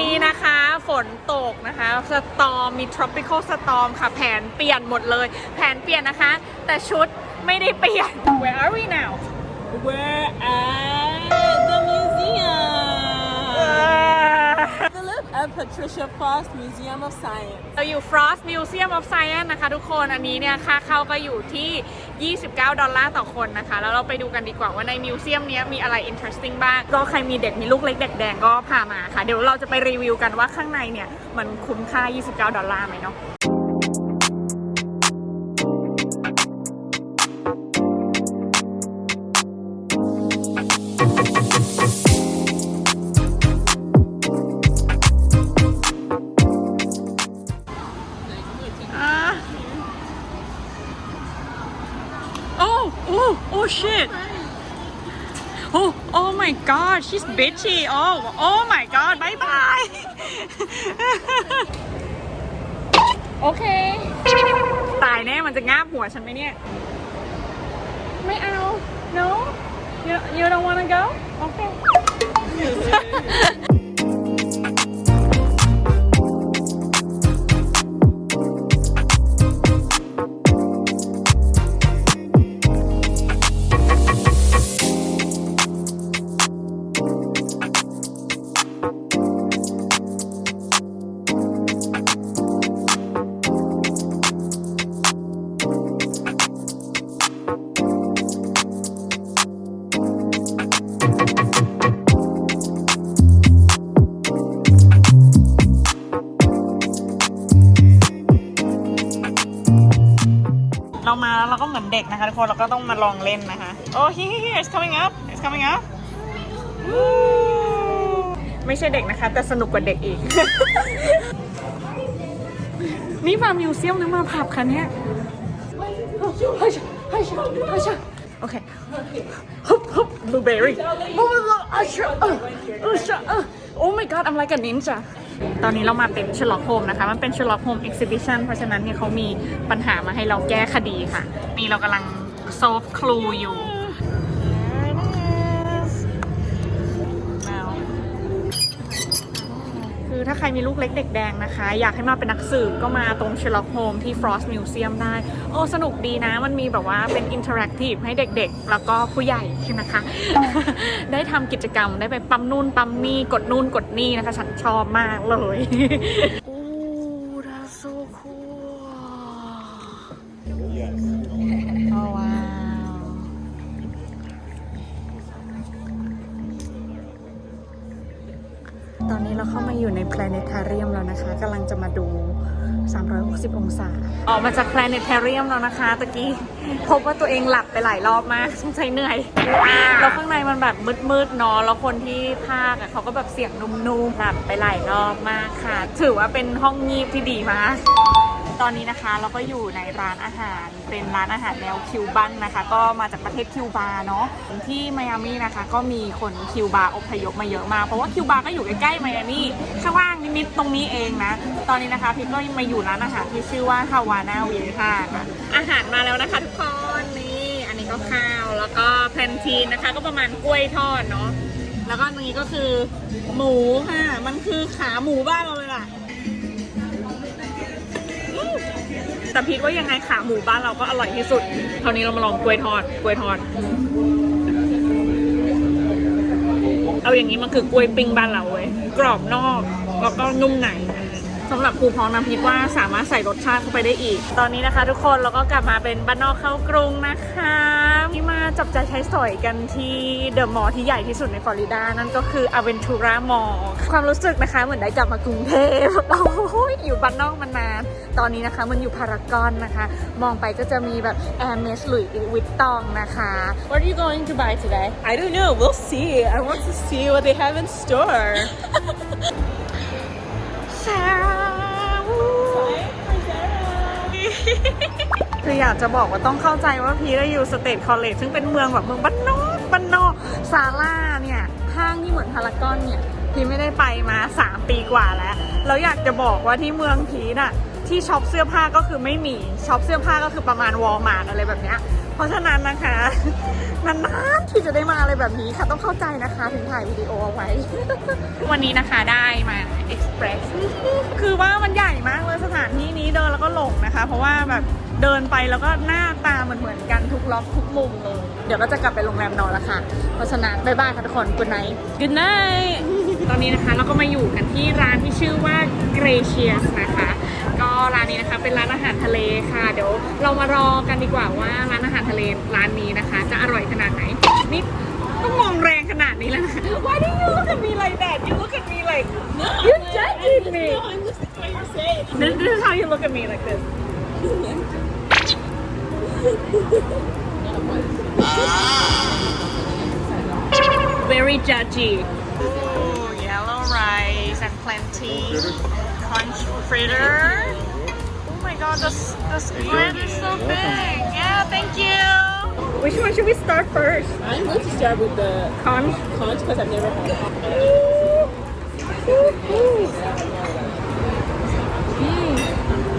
นี้นะคะฝนตกนะคะสตอมมี tropical storm ค่ะ แผนเปลี่ยนหมดเลย แผนเปลี่ยนนะคะ แต่ชุดไม่ได้เปลี่ยน Where are we now We're at at Patricia Frost Museum of Science. เราอยู่ Frost Museum of Science นะคะทุกคน อันนี้เนี่ยค่าเข้าก็อยู่ที่ 29 ดอลลาร์ต่อคนนะคะ แล้วเราไปดูกันดีกว่าว่าในมิวเซียมนี้มีอะไร interesting บ้าง ก็ใครมีเด็กมีลูกเล็กเด็กแดงก็พามาค่ะ เดี๋ยวเราจะไปรีวิวกันว่าข้างในเนี่ย มันคุ้มค่า 29 ดอลลาร์ไหมเนาะ Oh, oh, oh shit. Oh, oh my god, she's bitchy. Oh, oh my god, bye bye. โอเค ตายแน่มันจะงาบหัวฉันไหมเนี่ย ไม่เอา no you you don't wanna go okay เด็กนะคะทุกคนเราก็ต้องมาลองเล่นนะคะโอ้ here here here it's coming up it's coming up ไม่ใช่เด็กนะคะ แต่สนุกกว่าเด็กอีก นี่มามิวเซียมหรือมาผับคะเนี่ยโอเคฮึบฮึบบลูเบอร์รี่ โอ้ my god I'm like a ninja ตอนนี้เรามาเป็นชล o อกโฮมนะคะ มันเป็นชล o อกโฮม exhibition เพราะฉะนั้นเนี่ยเขามีปัญหามาให้เราแก้คดีค่ะ นี่เรากำลัง solve clue อยู่ ถ้าใครมีลูกเล็กเด็กแดงนะคะ อยากให้มาเป็นนักสืบก็มาตรงเชล o อกโฮมที่ Frost Museum ได้ โอ้สนุกดีนะ มันมีแบบว่าเป็นอินเทอร์แอคทีฟให้เด็กๆ แล้วก็ผู้ใหญ่นะคะ ได้ทำกิจกรรมได้ไปปั๊มนู่นปั๊มนี่กดนู่นกดนี่นะคะ ฉันชอบมากเลย ตอนนี้เราเข้ามาอยู่ใน planetarium แล้วนะคะกำลังจะมาดู 360 องศา ออกมาจาก planetarium แล้วนะคะตะกี้พบว่าตัวเองหลับไปหลายรอบมากสงสัยเหนื่อย แล้วข้างในมันแบบมืดๆเนาะแล้วคนที่ภาคเขาก็แบบเสียงนุ่มๆหลับไปหลายรอบมากค่ะ ถือว่าเป็นห้องงีบที่ดีมาก ตอนนี้นะคะเราก็อยู่ในร้านอาหารเป็นร้านอาหารแนวคิวบันนะคะ ก็มาจากประเทศคิวบาเนาะที่ไมอามี่นะคะ ก็มีคนคิวบาอพยพมาเยอะมากเพราะว่าคิวบาก็อยู่ใกล้ๆไมอามี่ข้างล่างนิดๆตรงนี้เองนะ ตอนนี้นะคะพี่ก็มาอยู่ร้านอาหารที่ชื่อว่าฮาวานาวีค่ะอาหารมาแล้วนะคะ ทุกคนนี่อันนี้ก็ข้าวแล้วก็แพนทีนนะคะ ก็ประมาณกล้วยทอดเนาะแล้วก็ตรงนี้ก็คือหมูค่ะ มันคือขาหมูบ้านเราเลยล่ะ แต่พีทว่ายังไงขาหมูบ้านเราก็อร่อยที่สุดคราวนี้เรามาลองกล้วยทอดกล้วยทอด เอาอย่างนี้มันคือกล้วยปิ้งบ้านเราเว้ยกรอบนอกแล้วก็นุ่มใน สำหรับครูพองน้ำพริกว่าสามารถใส่รสชาติเข้าไปได้อีก ตอนนี้นะคะ ทุกคนเราก็กลับมาเป็นบ้านนอกเข้ากรุงนะคะที่มาจับใจายใช้สอยกันที่เดอะมอลล์ที่ใหญ่ที่สุดในฟลอริดา นั่นก็คือ Aventura Mall ความรู้สึกนะคะ เหมือนได้กลับมากรุงเทพโอ้ยอยู่บ้านนอกมานาน ตอนนี้นะคะมันอยู่พารากอนนะคะ มองไปก็จะมีแบบ Hermes Louis Vuitton นะคะ What are you going to buy today I don't know. We'll see. I want to see what they have in store. Sarah คืออยากจะบอกว่าต้องเข้าใจว่าพีได้อยู่สเตทคอลเลจซึ่งเป็นเมืองแบบเมืองบ้านนอกบ้านนอกซาร่าเนี่ยห้างที่เหมือนพารากอนเนี่ยพีไม่ได้ไปมา 3 ปีกว่าแล้วแล้วอยากจะบอกว่าที่เมืองพีน่ะที่ช็อปเสื้อผ้าก็คือไม่มีช็อปเสื้อผ้าก็คือประมาณวอลมาร์ทอะไรแบบเนี้ย ราะฉะนั้นนะคะนานๆที่จะได้มาอะไรแบบนี้ค่ะต้องเข้าใจนะคะถึงถ่ายวิดีโอเอาไว้ วันนี้นะคะได้มา Express คือว่ามันใหญ่มากเลยสถานที่นี้เดินแล้วก็หลงนะคะ เพราะว่าแบบเดินไปแล้วก็หน้าตาเหมือนเหมือนๆกันทุกล็อกทุกมุมเลย เดี๋ยวก็จะกลับไปโรงแรมนอนแล้วค่ะ เพราะฉะนั้นบ๊ายบายค่ะทุกคนกุนไน Good night. ตอนนี้นะคะเราก็มาอยู่กันที่ร้านที่ชื่อว่า Gracious นะคะก็ ร้านนี้นะคะ เป็นร้านอาหารทะเลค่ะ เดี๋ยวเรามารอกันดีกว่าว่าร้านอาหารทะเลร้านนี้นะคะ จะอร่อยขนาดไหนนี่ต้องมองแรงขนาดนี้แล้วนะ Why do you look at me like that You look at me like you judging me No, I'm just what you're saying. This, this is how you look at me like this Very judgy. Ooh, yellow rice and plenty conch fritter. Oh my god, the, the squid is so big. Yeah, thank you. Which one should we start first? I'm going to start with the Conch? conch because I've never had it. อืม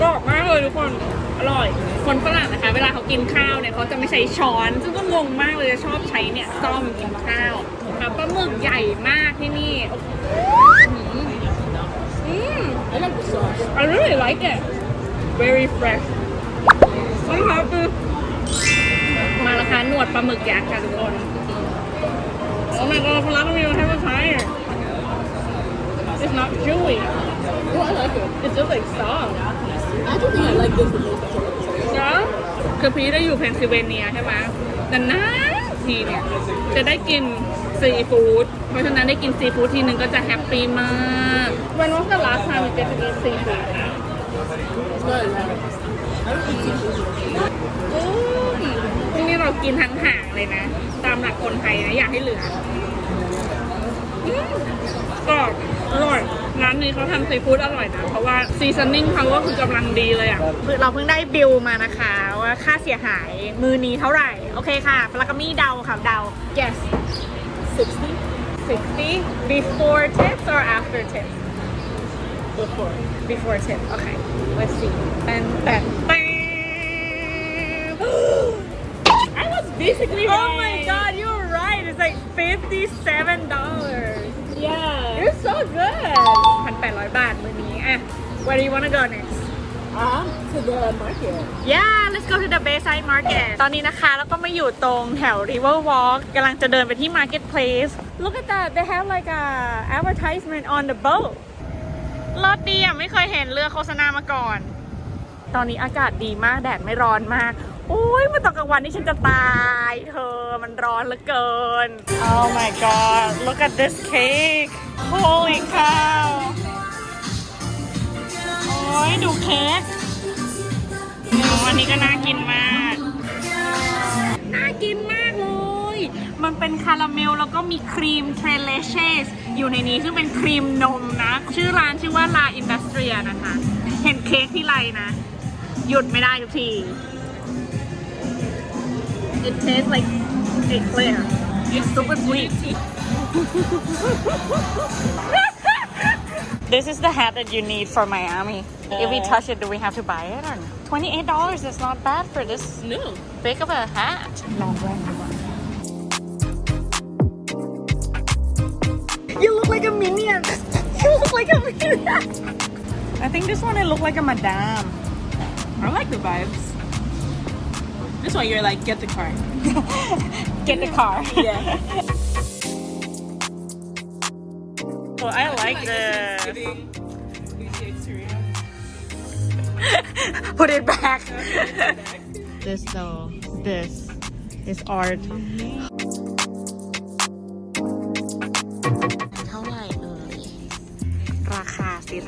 กรอบมากเลยทุกคน อร่อย คนฝรั่งนะคะ เวลาเขากินข้าวเนี่ยเขาจะไม่ใช้ช้อน ซึ่งก็งงมากเลยชอบใช้เนี่ยซ่อมกินข้าวค่ะปลาหมึกใหญ่มากที่นี่ อืม I like the sauce. I really like it very fresh นะคะคือมาราคาหนวดปลาหมึกยักษ์ค่ะทุกคน Oh my god คุณรักต้องมีมาให้มาใช้ It's not chewy Oh, I like it. It's just like soft I don't think I like this the most. out of everything. เนาะคือพีได้อยู่เพนซิลเวเนียใช่ไหมแต่นานทีเนี่ย จะได้กินซีฟู้ด เพราะฉะนั้นได้กินซีฟู้ดทีนึงก็จะแฮปปี้มาก When was the last time you get to eat seafood? It's not enough. I don't eat seafood. อืมที่นี่เรากินทั้งห่างเลยนะ ตามหลักคนไทยนะอยากให้เหลืออืมกรอบอร่อย ร้านนี้เขาทำซีฟู้ดอร่อยนะ เพราะว่าซีซันนิ่งเขาก็คือกำลังดีเลยอะเราเพิ่งได้บิลมานะคะว่าค่าเสียหายมือนี้เท่าไหร่ โอเคค่ะแล้วก็มีเดาค่ะเดา yes 60 60 before tips or after tips before. Before tips okay let's see แปนแปนแปน I was basically Oh right. my god, you're right. It's like fifty-seven dollars. Yeah. You're so good. พันแปดร้อยบาทมือนี้อะ Where do you want to go next? Uh, to the market. Yeah, let's go to the Bayside Market. ตอนนี้นะคะแล้วก็มาอยู่ตรงแถว River Walk กำลังจะเดินไปที่ Marketplace. Look at that. They have like a advertisement on the boat. รถดีอะไม่เคยเห็นเรือโฆษณามาก่อน ตอนนี้อากาศดีมากแดดไม่ร้อนมากโอ้ยเมื่อตอนกลางวันนี่ฉันจะตาย เธอมันร้อนเหลือเกิน Oh my god look at this cake Holy cow โอ้ยดูเค้กโอ้อันนี้ก็น่ากินมาก น่ากินมากเลย มันเป็นคาราเมลแล้วก็มีครีมเทรเลเชสอยู่ในนี้ซึ่งเป็นครีมนมนะ ชื่อร้านชื่อว่า La Industria นะคะ เห็นเค้กที่ไรนะ หยุดไม่ได้ทุกที It tastes like eclair. It's super sweet. this is the hat that you need for Miami. If we touch it, do we have to buy it or no? Twenty-eight dollars is not bad for this No. big of a hat. ลอง You look like a minion. you look like a minion. I think this one I look like a madame. I like the vibes. This one, you're like, get the car. Get the car. Yeah. well, I like this. Put it back. this though, this is art.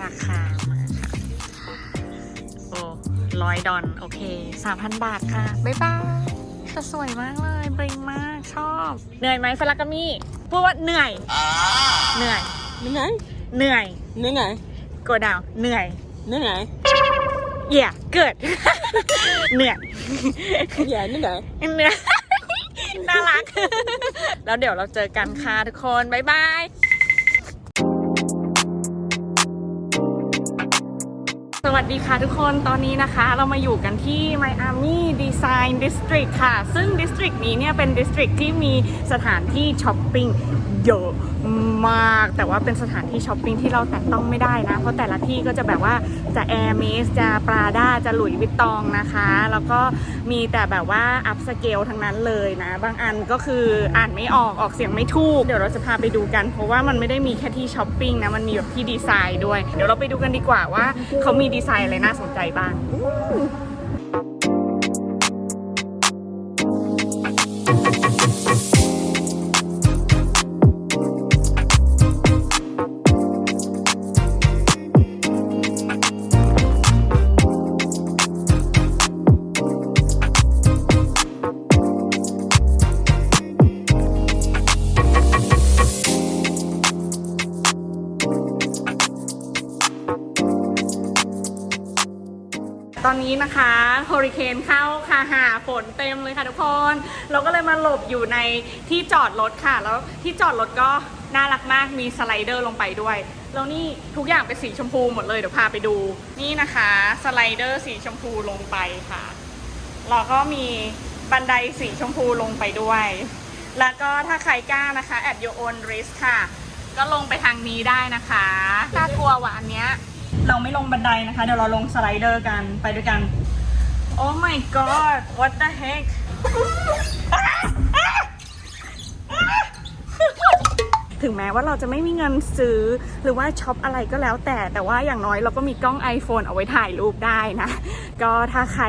ราคามาค่ะโอ้ร้อยดอลโอเคสามพันบาทค่ะ บ๊ายบายแต่สวยมากเลยบริงมากชอบ เหนื่อยไหมฟลากามี่พูดว่าเหนื่อย เหนื่อย Nungai? เหนื่อย Nungai? go down เหนื่อย Nungai? yeah good เหนื่อย Yeah, nungai. เหนื่อยน่ารัก แล้วเดี๋ยวเราเจอกันค่ะทุกคน บ๊ายบาย วัสดีค่ะทุกคนตอนนี้นะคะเรามาอยู่กันที่ Miami Design District ค่ะ ซึ่ง District นี้เนี่ยเป็น District ที่มีสถานที่ช้อปปิ้ง เยอะมาก แต่ว่าเป็นสถานที่ช้อปปิ้งที่เราแตะต้องไม่ได้นะ เพราะแต่ละที่ก็จะแบบว่าจะ Air m a s จะ Prada จะหลุยส์วิตตองนะคะ แล้วก็มีแต่แบบว่า up scale ทั้งนั้นเลยนะ บางอันก็คืออ่านไม่ออกออกเสียงไม่ถูก เดี๋ยวเราจะพาไปดูกัน เพราะว่ามันไม่ได้มีแค่ที่ช้อปปิ้งนะ มันมีแบบที่ดีไซน์ด้วย เดี๋ยวเราไปดูกันดีกว่าว่าเขามีดีไซน์อะไรน่าสนใจบ้าง ตอนนี้นะคะโฮริเคนเข้าค่ะหาฝนเต็มเลยค่ะทุกคน เราก็เลยมาหลบอยู่ในที่จอดรถค่ะ แล้วที่จอดรถก็น่ารักมากมีสไลเดอร์ลงไปด้วย แล้วนี่ทุกอย่างเป็นสีชมพูหมดเลยเดี๋ยวพาไปดู นี่นะคะสไลเดอร์สีชมพูลงไปค่ะแล้วก็มีบันไดสีชมพูลงไปด้วย แล้วก็ถ้าใครกล้านะคะ at your own risk ค่ะ ก็ลงไปทางนี้ได้นะคะ ถ้ากลัวว่ะอันเนี้ย เราไม่ลงบันไดนะคะ เดี๋ยวเราลงสไลเดอร์กันไปด้วยกัน Oh my god what the heck ถึงแม้ว่าเราจะไม่มีเงินซื้อ หรือว่าช็อปอะไรก็แล้วแต่ แต่ว่าอย่างน้อยเราก็มีกล้อง iPhone เอาไว้ถ่ายรูปได้นะ ก็ถ้าใคร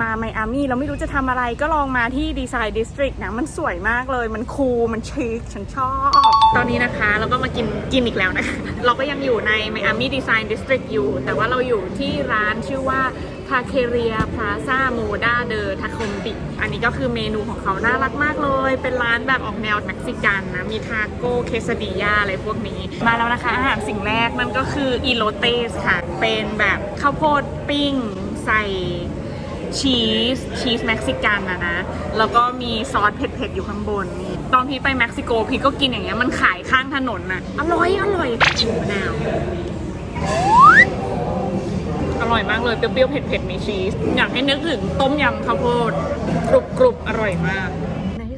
มาไมอามี่เราไม่รู้จะทำอะไรก็ลองมาที่ดีไซน์ดิสตริกนะมันสวยมากเลย มันคูลมันชิคฉันชอบ ตอนนี้นะคะเราก็มากินกินอีกแล้วนะคะเราก็ยังอยู่ในไมอามี่ดีไซน์ดิสตริกอยู่ แต่ว่าเราอยู่ที่ร้านชื่อว่า ทาเคเรียพลาซาโมดาเดอทาคมบิอันนี้ก็คือเมนูของเขาน่ารักมากเลย เป็นร้านแบบออกแนวเม็กซิกันนะ มีทาโก้เคสดิยาอะไรพวกนี้ มาแล้วนะคะ อาหารสิ่งแรกนั่นก็คืออีโรเตสค่ะ เป็นแบบข้าวโพดปิ้งใส่ชีสชีสเม็กซิกันนะนะ แล้วก็มีซอสเผ็ดๆ อยู่ข้างบนนี่ตอนพี่ไปเม็กซิโกพี่ก็กินอย่างเงี้ยมันขายข้างถนนน่ะ อร่อยอร่อยมะนาว อร่อยมากเลย เปรี้ยวๆเผ็ดๆมีชีส อยากให้นึกถึงต้มยำข้าวโพดกรุบกรุบๆอร่อยมาก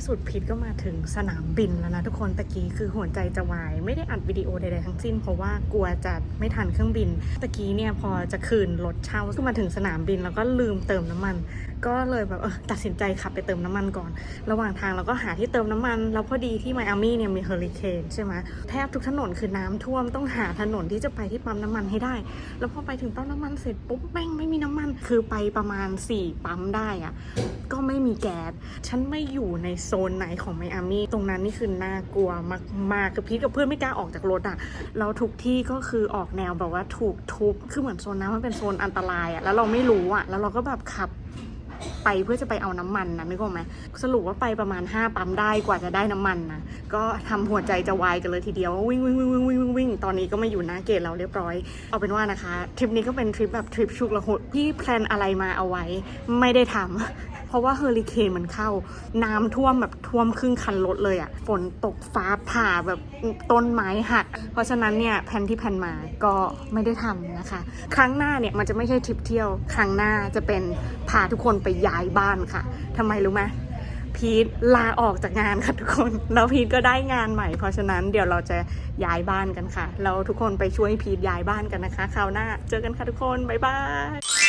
ที่สุดพีทก็มาถึงสนามบินแล้วนะทุกคนตะกี้คือหัวใจจะวายไม่ได้อัดวิดีโอใดๆทั้งสิ้น เพราะว่ากลัวจะไม่ทันเครื่องบินตะกี้เนี่ยพอจะคืนรถเช่าก็มาถึงสนามบินแล้วก็ลืมเติมน้ำมัน ก็เลยแบบเออตัดสินใจขับไปเติมน้ำมันก่อน ระหว่างทางเราก็หาที่เติมน้ำมัน แล้วพอดีที่ไมอามี่เนี่ยมีเฮอริเคนใช่ไหมแทบทุกถนนคือน้ำท่วมต้องหาถนนที่จะไปที่ปั๊มน้ำมันให้ได้ แล้วพอไปถึงปั๊มน้ำมันเสร็จปุ๊บแม่งไม่มีน้ำมันคือไปประมาณ4ปั๊มได้อะก็ไม่มีแก๊สฉันไม่อยู่ในซนไหนของไมอามี่ตรงนั้นนี่คือน่ากลัวมากๆคือพีทกับเพื่อนไม่กล้าออกจากรถอะแล้วทุกที่ก็คือออกแนวแบบว่าถูกทุบคือเหมือนโซนนั้นมันเป็นโซนอันตรายอะแล้วเราไม่รู้อะแล้วเราก็แบบขับไปเพื่อจะไปเอาน้ำมันนะนึกออกไหมสรุปว่าไปประมาณ 5 ปั๊มได้กว่าจะได้น้ำมันนะก็ทำหัวใจจะวายกันเลยทีเดียววิ่งวิ่งวิ่งวิ่งวิ่งวิ่งวิ่งตอนนี้ก็มาอยู่หน้าเกตเราเรียบร้อย เอาเป็นว่านะคะทริปนี้ก็เป็นทริปแบบทริปชุกละหดพี่แพลนอะไรมาเอาไว้ ไม่ได้ทำ เพราะว่าเฮอริเคนมันเข้า น้ำท่วมแบบท่วมครึ่งคันรถเลยอะ่ะ ฝนตกฟ้าผ่าแบบต้นไม้หัก เพราะฉะนั้นเนี่ยแผนที่แผนมาก็ไม่ได้ทำนะคะ ครั้งหน้าเนี่ยมันจะไม่ใช่ทริปเที่ยว ครั้งหน้าจะเป็นพาทุกคนไปย้ายบ้านค่ะทำไมรู้ไหมพีทลาออกจากงานค่ะทุกคน แล้วพีทก็ได้งานใหม่ เพราะฉะนั้นเดี๋ยวเราจะย้ายบ้านกันค่ะแล้วทุกคนไปช่วยพีทย้ายบ้านกันนะคะ คราวหน้าเจอกันค่ะทุกคน บ๊ายบาย